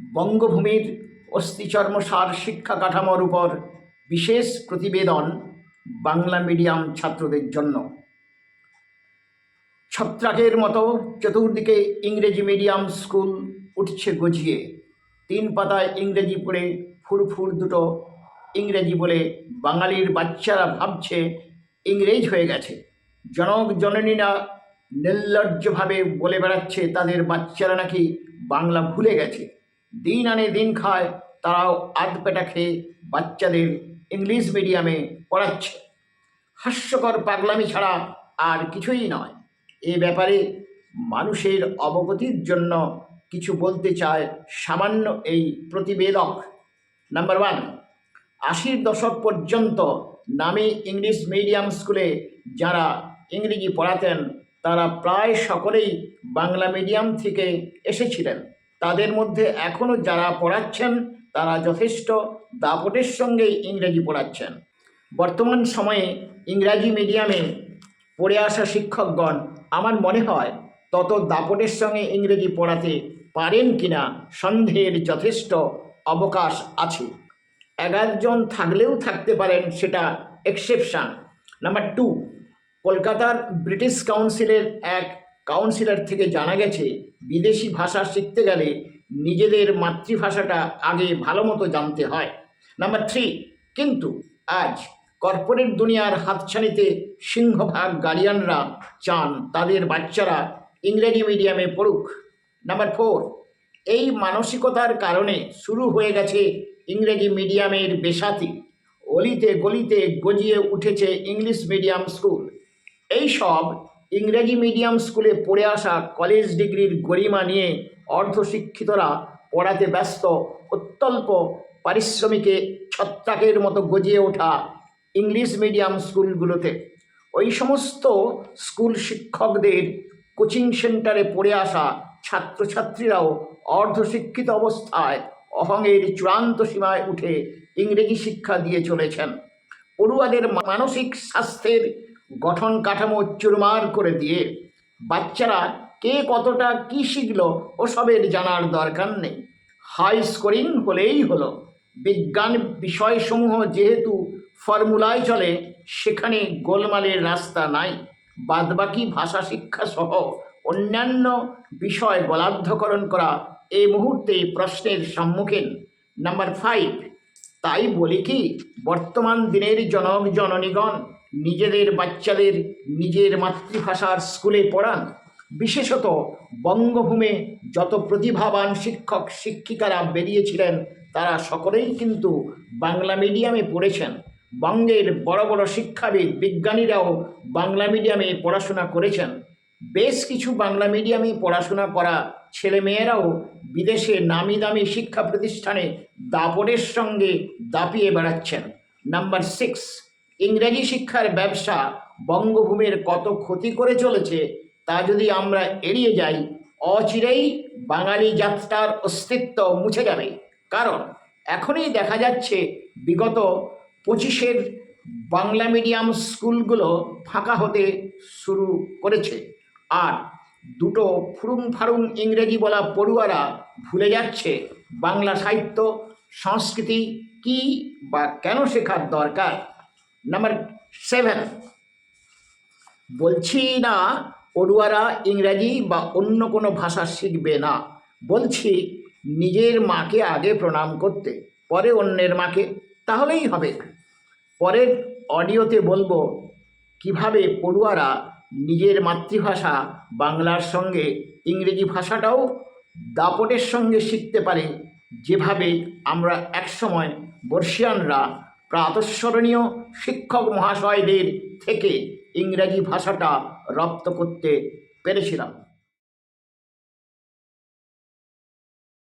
বঙ্গভূমির অস্থিচর্মসার শিক্ষা কাঠামোর উপর বিশেষ প্রতিবেদন বাংলা মিডিয়াম ছাত্রদের জন্য। ছত্রাকের মতো চতুর্দিকে ইংরেজি মিডিয়াম স্কুল উঠছে গজিয়ে। তিন পাতায় ইংরেজি পড়ে ফুরফুর দুটো ইংরেজি বলে বাঙালির বাচ্চারা ভাবছে ইংরেজ হয়ে গেছে। জনক জননীরা নির্লজ্জভাবে বলে বেড়াচ্ছে, তাদের বাচ্চারা নাকি বাংলা ভুলে গেছে। দিন আনে দিন খায় তারাও আধ পেটা খেয়ে বাচ্চাদের ইংলিশ মিডিয়ামে পড়াচ্ছে হাস্যকর পাগলামি ছাড়া আর কিছুই নয় এ ব্যাপারে মানুষের অবগতির জন্য কিছু বলতে চায় সামান্য এই প্রতিবেদক নাম্বার ওয়ান আশির দশক পর্যন্ত নামী ইংলিশ মিডিয়াম স্কুলে যারা ইংরেজি পড়াতেন তারা প্রায় সকলেই বাংলা মিডিয়াম থেকে এসেছিলেন তাদের মধ্যে এখনও যারা পড়াচ্ছেন, তারা যথেষ্ট দাপটের সঙ্গে ইংরেজি পড়াচ্ছেন। বর্তমান সময়ে ইংরাজি মিডিয়ামে পড়ে আসা শিক্ষকগণ, আমার মনে হয় তত দাপটের সঙ্গে ইংরেজি পড়াতে পারেন কিনা সন্দেহের যথেষ্ট অবকাশ আছে। এগারোজন থাকলেও থাকতে পারেন সেটা এক্সেপশান নাম্বার টু কলকাতার ব্রিটিশ কাউন্সিলের এক কাউন্সিলর থেকে জানা গেছে, বিদেশি ভাষা শিখতে গেলে নিজেদের মাতৃভাষাটা আগে ভালো মতো জানতে হয়। নাম্বার থ্রি কিন্তু আজ কর্পোরেট দুনিয়ার হাতছানিতে সিংহভাগ গার্ডিয়ানরা চান তাদের বাচ্চারা ইংরেজি মিডিয়ামে পড়ুক। নাম্বার ফোর এই মানসিকতার কারণে শুরু হয়ে গেছে ইংরেজি মিডিয়ামের বেসাতি অলিতে গলিতে গজিয়ে উঠেছে ইংলিশ মিডিয়াম স্কুল এই সব ইংরেজি মিডিয়াম স্কুলে পড়ে আসা কলেজ ডিগ্রির গরিমা নিয়ে অর্ধশিক্ষিতরা পড়াতে ব্যস্ত, অত্যল্প পারিশ্রমিকে ছত্রাকের মতো গজিয়ে ওঠা ইংলিশ মিডিয়াম স্কুলগুলোতে। ওই সমস্ত স্কুল শিক্ষকদের কোচিং সেন্টারে পড়ে আসা ছাত্রছাত্রীরাও অর্ধশিক্ষিত অবস্থায় অহংয়ের চূড়ান্ত সীমায় উঠে ইংরেজি শিক্ষা দিয়ে চলেছেন। পড়ুয়াদের মানসিক স্বাস্থ্যের গঠন কাঠামো চুরমার করে দিয়ে। বাচ্চারা কে কতটা কী শিখল ওসবের জানার দরকার নেই। হাই স্কোরিং হলেই হলো। বিজ্ঞান বিষয়সমূহ যেহেতু ফর্মুলায় চলে, সেখানে গোলমালের রাস্তা নাই। বাদবাকি ভাষা শিক্ষা সহ অন্যান্য বিষয় বলাদ্ধকরণ করা এই মুহূর্তে প্রশ্নের সম্মুখীন। নাম্বার ফাইভ তাই বলি কি, বর্তমান দিনের জনক জননীগণ নিজেদের বাচ্চাদের নিজের মাতৃভাষার স্কুলে পড়ান। বিশেষত বঙ্গভূমে যত প্রতিভাবান শিক্ষক, শিক্ষিকারা বেরিয়েছিলেন, তারা সকলেই কিন্তু বাংলা মিডিয়ামে পড়েছেন। বঙ্গের বড় বড় শিক্ষাবিদ, বিজ্ঞানীরাও বাংলা মিডিয়ামে পড়াশোনা করেছেন। বেশ কিছু বাংলা মিডিয়ামে পড়াশোনা করা ছেলেমেয়েরাও বিদেশে নামি দামি শিক্ষা প্রতিষ্ঠানে দাপটের সঙ্গে দাপিয়ে বেড়াচ্ছেন। নাম্বার সিক্স ইংরেজি শিক্ষার ব্যবসা বঙ্গভূমির কত ক্ষতি করে চলেছে, তা যদি আমরা এড়িয়ে যাই, অচিরেই বাঙালি যাত্রার অস্তিত্ব মুছে যাবে। কারণ, এখনই দেখা যাচ্ছে বিগত পঁচিশের বাংলা মিডিয়াম স্কুলগুলো ফাঁকা হতে শুরু করেছে। আর দুটো ফুরুম ফারুম ইংরেজি বলা পড়ুয়ারা ভুলে যাচ্ছে বাংলা সাহিত্য, সংস্কৃতি কি বা কেন শেখার দরকার। নাম্বার সেভেন বলছি না পড়ুয়ারা ইংরাজি বা অন্য কোনো ভাষা শিখবে না। বলছি নিজের মাকে আগে প্রণাম করতে, পরে অন্যের মাকে, তাহলেই হবে। পরের অডিওতে বলব, কীভাবে পড়ুয়ারা নিজের মাতৃভাষা বাংলার সঙ্গে ইংরেজি ভাষাটাও দাপটের সঙ্গে শিখতে পারে, যেভাবে আমরা একসময় বর্ষিয়ানরা প্রাতঃস্মরণীয় শিক্ষক মহাশয়দের থেকে ইংরাজি ভাষাটা রপ্ত করতে পেরেছিলাম।